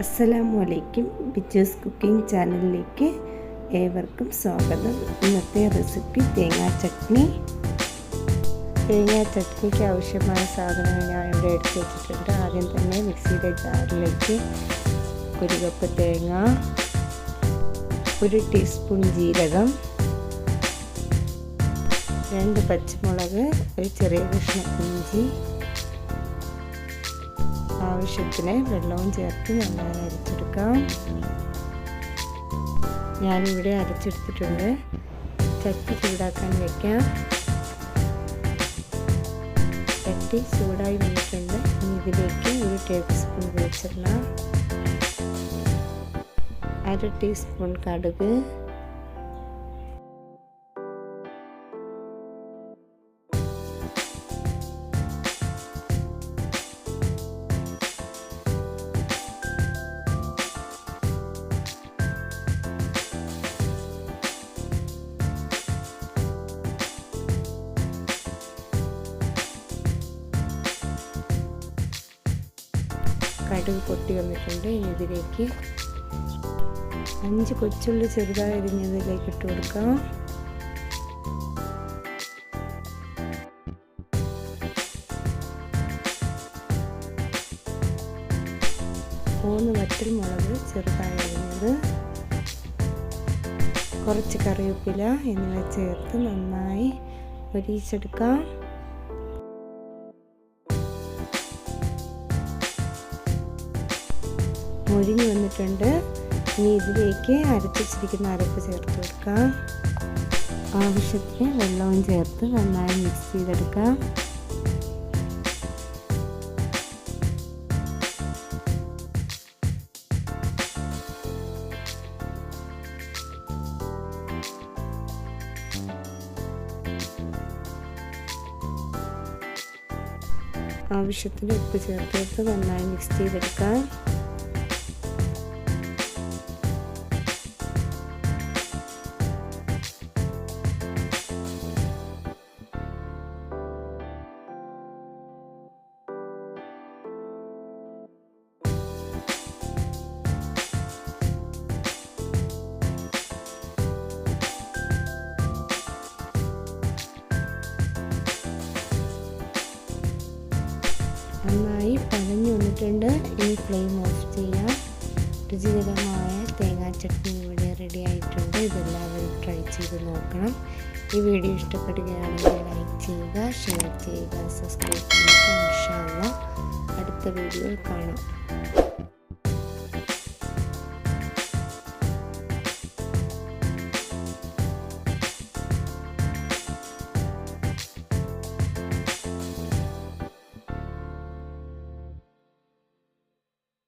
അസ്സലാമു അലൈക്കും ബിച്ചേഴ്സ് കുക്കിംഗ് ചാനലിലേക്ക് ഏവർക്കും സ്വാഗതം. ഇന്നത്തെ റെസിപ്പി തേങ്ങാ ചട്നി. തേങ്ങാ ചട്നിക്ക് ആവശ്യമായ സാധനങ്ങൾ ഞാൻ ഇവിടെ എടുത്ത് വെച്ചിട്ടുണ്ട്. ആദ്യം തന്നെ മിക്സിയുടെ ജാറിലേക്ക് ഒരു കപ്പ് തേങ്ങ ഒരു ടീസ്പൂൺ ജീരകം രണ്ട് പച്ചമുളക് ഒരു ചെറിയ കഷ്ണം ഇഞ്ചി ആവശ്യത്തിന് വെള്ളവും ചേർത്ത് നന്നായി അരച്ചെടുക്കാം. ഞാനിവിടെ അരച്ചെടുത്തിട്ടുണ്ട്. ചട്ടി ചൂടാക്കാൻ വയ്ക്കാം ചട്ടി ചൂടായി വന്നിട്ടുണ്ട്. ഇനി ഇതിലേക്ക് ഒരു ടേബിൾ സ്പൂൺ വെളിച്ചെണ്ണ അര ടീസ്പൂൺ കടുക് കടുക് പൊട്ടി വന്നിട്ടുണ്ട്. ഇതിലേക്ക് അഞ്ച് കൊച്ചുള്ളി ചെറുതായി അരിഞ്ഞതിലേക്ക് ഇട്ട് കൊടുക്കാം. മൂന്ന് വറ്റൽ മുളക് ചെറുതായി അരിഞ്ഞത്. കുറച്ച് കറിവേപ്പില എന്നിവ ചേർത്ത് നന്നായി ഒരിച്ചെടുക്കാം. മൊരിഞ്ഞ് വന്നിട്ടുണ്ട്. ഇനി ഇതിലേക്ക് അരച്ചിരിക്കുന്ന അരപ്പ് ചേർത്ത് കൊടുക്കാം. ആവശ്യത്തിന് വെള്ളവും ചേർത്ത് നന്നായി മിക്സ് ചെയ്തെടുക്കാം. ആവശ്യത്തിന് ഉപ്പ് ചേർത്തിട്ട് നന്നായി മിക്സ് ചെയ്തെടുക്കാം. നന്നായി പഴഞ്ഞു വന്നിട്ടുണ്ട്. ഇനി ഫ്ലെയിം ഓഫ് ചെയ്യാം. രുചികരമായ തേങ്ങാ ചട്നി ഇവിടെ റെഡി ആയിട്ടുണ്ട്. ഇതെല്ലാവരും ട്രൈ ചെയ്ത് നോക്കണം. ഈ വീഡിയോ ഇഷ്ടപ്പെടുകയാണെങ്കിൽ ലൈക്ക് ചെയ്യുക ഷെയർ ചെയ്യുക സബ്സ്ക്രൈബ് ചെയ്യുക ഇൻഷാല്ല അടുത്ത വീഡിയോയിൽ കാണാം.